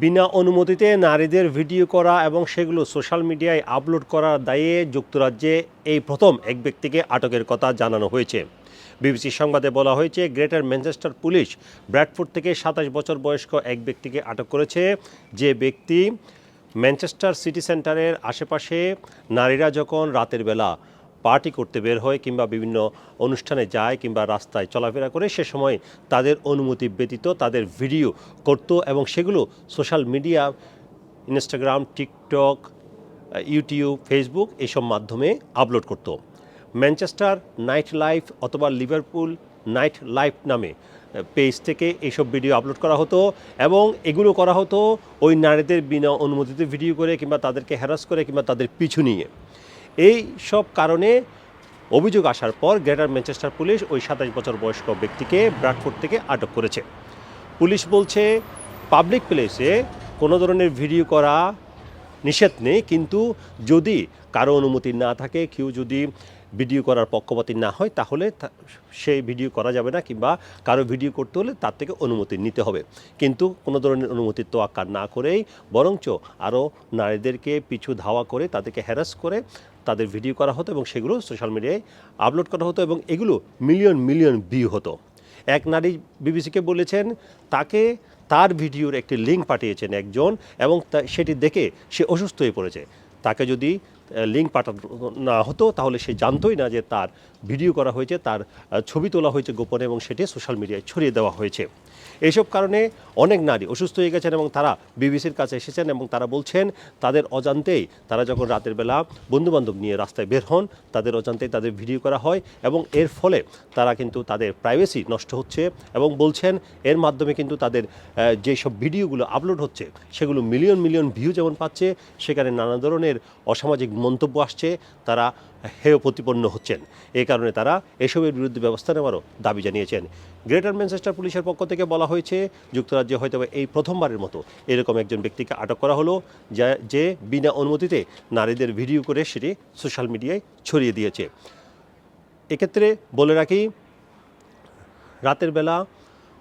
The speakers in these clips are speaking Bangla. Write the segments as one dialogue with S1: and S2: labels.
S1: বিনা অনুমতিতে নারীদের ভিডিও করা এবং সেগুলো সোশ্যাল মিডিয়ায় আপলোড করার দায়ে যুক্তরাজ্যে এই প্রথম এক ব্যক্তিকে আটকের কথা জানানো হয়েছে। বিবিসি সংবাদে বলা হয়েছে, গ্রেটার ম্যানচেস্টার পুলিশ ব্র্যাডফোর্ড থেকে সাতাশ বছর বয়স্ক এক ব্যক্তিকে আটক করেছে। যে ব্যক্তি ম্যানচেস্টার সিটি সেন্টারের আশেপাশে নারীরা যখন রাতের বেলা পার্টি করতে বের হয় কিংবা বিভিন্ন অনুষ্ঠানে যায় কিংবা রাস্তায় চলাফেরা করে, সে সময় তাদের অনুমতি ব্যতীত তাদের ভিডিও করত এবং সেগুলো social media, Instagram, TikTok, YouTube, Facebook এইসব মাধ্যমে আপলোড করত। ম্যানচেস্টার নাইট লাইফ অথবা লিভারপুল নাইট লাইফ নামে পেজ থেকে এইসব ভিডিও আপলোড করা হতো এবং এগুলো করা হতো ওই নারীদের বিনা অনুমতিতে ভিডিও করে কিংবা তাদেরকে হ্যারাস করে কিংবা তাদের পিছু নিয়ে। এই সব কারণে অভিযোগ আসার পর গ্রেটার ম্যানচেস্টার পুলিশ ওই সাতাশ বছর বয়স্ক ব্যক্তিকে ব্রাডফোর্ড থেকে আটক করেছে। পুলিশ বলছে, পাবলিক প্লেসে কোনো ধরনের ভিডিও করা নিষেধ নেই, কিন্তু যদি কারও অনুমতি না থাকে, কেউ যদি ভিডিও করার পক্ষপাতী না হয়, তাহলে সেই ভিডিও করা যাবে না কিংবা কারও ভিডিও করতে হলে তার থেকে অনুমতি নিতে হবে। কিন্তু কোনো ধরনের অনুমতির তোয়াক্কা না করেই বরঞ্চ আরও নারীদেরকে পিছু ধাওয়া করে, তাদেরকে হ্যারাস করে তাদের ভিডিও করা হতো এবং সেগুলো সোশ্যাল মিডিয়ায় আপলোড করা হতো এবং এগুলো মিলিয়ন মিলিয়ন ভিউ হতো। এক নারী বিবিসিকে বলেছেন, তাকে তার ভিডিওর একটি লিঙ্ক পাঠিয়েছেন একজন এবং সেটি দেখে সে অসুস্থ হয়ে পড়েছে। তাকে যদি লিঙ্ক পাঠানো না হতো তাহলে সে জানতোই না যে তার ভিডিও করা হয়েছে, তার ছবি তোলা হয়েছে গোপনে এবং সেটি সোশ্যাল মিডিয়ায় ছড়িয়ে দেওয়া হয়েছে। এইসব কারণে অনেক নারী অসুস্থ হয়ে গেছেন এবং তারা বিবিসির কাছে এসেছেন এবং তারা বলছেন, তাদের অজান্তেই তারা যখন রাতের বেলা বন্ধুবান্ধব নিয়ে রাস্তায় বের হন, তাদের অজান্তেই তাদের ভিডিও করা হয় এবং এর ফলে তারা কিন্তু তাদের প্রাইভেসি নষ্ট হচ্ছে এবং বলছেন, এর মাধ্যমে কিন্তু তাদের যেসব ভিডিওগুলো আপলোড হচ্ছে, সেগুলো মিলিয়ন মিলিয়ন ভিউ যেমন পাচ্ছে, সেখানে নানা ধরনের অসামাজিক মন্তব্য আসছে, তারা হেয় প্রতিপন্ন হচ্ছেন। এই কারণে তারা এসবের বিরুদ্ধে ব্যবস্থা নেওয়ারও দাবি জানিয়েছেন। গ্রেটার ম্যানচেস্টার পুলিশের পক্ষ থেকে বলা হয়েছে, যুক্তরাজ্যে হয়তো এই প্রথমবারের মতো এরকম একজন ব্যক্তিকে আটক করা হলো, যা, যে বিনা অনুমতিতে নারীদের ভিডিও করে সেটি সোশ্যাল মিডিয়ায় ছড়িয়ে দিয়েছে। এক্ষেত্রে বলে রাখি, রাতের বেলা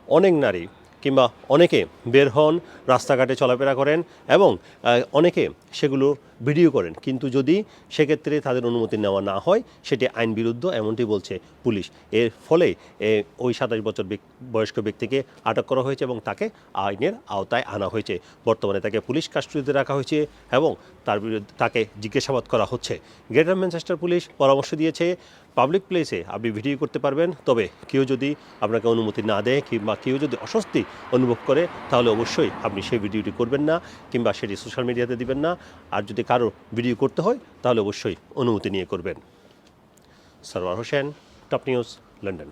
S1: অনেক নারী কিংবা অনেকে বের হন, রাস্তাঘাটে চলাফেরা করেন এবং অনেকে সেগুলো ভিডিও করেন। কিন্তু যদি সেক্ষেত্রে তাদের অনুমতি নেওয়া না হয়, সেটি আইন বিরুদ্ধ, এমনটি বলছে পুলিশ। এর ফলে ওই সাতাশ বছর বয়স্ক ব্যক্তিকে আটক করা হয়েছে এবং তাকে আইনের আওতায় আনা হয়েছে। বর্তমানে তাকে পুলিশ কাস্টডিতে রাখা হয়েছে এবং তার বিরুদ্ধে, তাকে জিজ্ঞাসাবাদ করা হচ্ছে। গ্রেটার ম্যানচেস্টার পুলিশ পরামর্শ দিয়েছে, পাবলিক প্লেসে আপনি ভিডিও করতে পারবেন, তবে কেউ যদি আপনাকে অনুমতি না দেয় কিংবা কেউ যদি অস্বস্তি অনুভব করে, তাহলে অবশ্যই আপনি সেই ভিডিওটি করবেন না কিংবা সেটি সোশ্যাল মিডিয়াতে দিবেন না। আর যদি কারও ভিডিও করতে হয়, তাহলে অবশ্যই অনুমতি নিয়ে করবেন। Sarwar Hossain, top news, London.